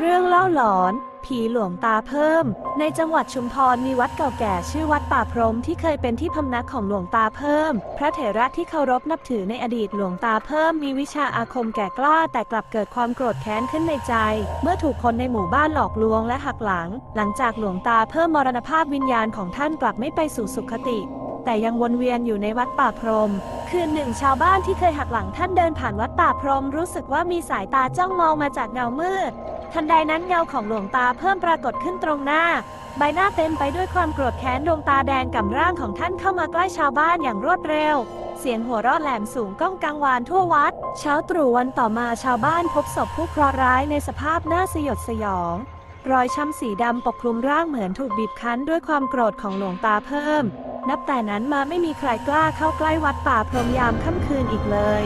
เรื่องเล่าหลอน ผีหลวงตาเพิ่ม ในจังหวัดชุมพรมีวัดเก่าแก่ชื่อวัดป่าพรมที่เคยเป็นที่พำนักของหลวงตาเพิ่ม พระเถระที่เคารพนับถือในอดีตหลวงตาเพิ่มมีวิชาอาคมแก่กล้า แต่กลับเกิดความโกรธแค้นขึ้นในใจ เมื่อถูกคนในหมู่บ้านหลอกลวงและหักหลัง หลังจากหลวงตาเพิ่มมรณภาพวิญญาณของท่านกลับไม่ไปสู่สุคติแต่ยังวนเวียนอยู่ในวัดป่าพรม คืนหนึ่งชาวบ้านที่เคยหักหลังท่านเดินผ่านวัดป่าพรม รู้สึกว่ามีสายตาจ้องมองมาจากเงามืด ทันใดนั้นเงาของหลวงตาเพิ่มปรากฏขึ้นตรงหน้า ใบหน้าเต็มไปด้วยความโกรธแค้นดวงตาแดงกับร่างของท่านเข้ามาใกล้ชาวบ้านอย่างรวดเร็ว เสียงหัวเราะแหลมสูงก้องกังวานทั่ววัด เช้าตรู่วันต่อมาชาวบ้านพบศพผู้เคราะห์ร้ายในสภาพน้าสยดสยอง รอยช้ำสีดำปกคลุมร่างเหมือนถูกบีบคั้นด้วยความโกรธของหลวงตาเพิ่ม นับแต่นั้นมาไม่มีใครกล้าเข้าใกล้วัดป่าพรมยามค่ำคืนอีกเลย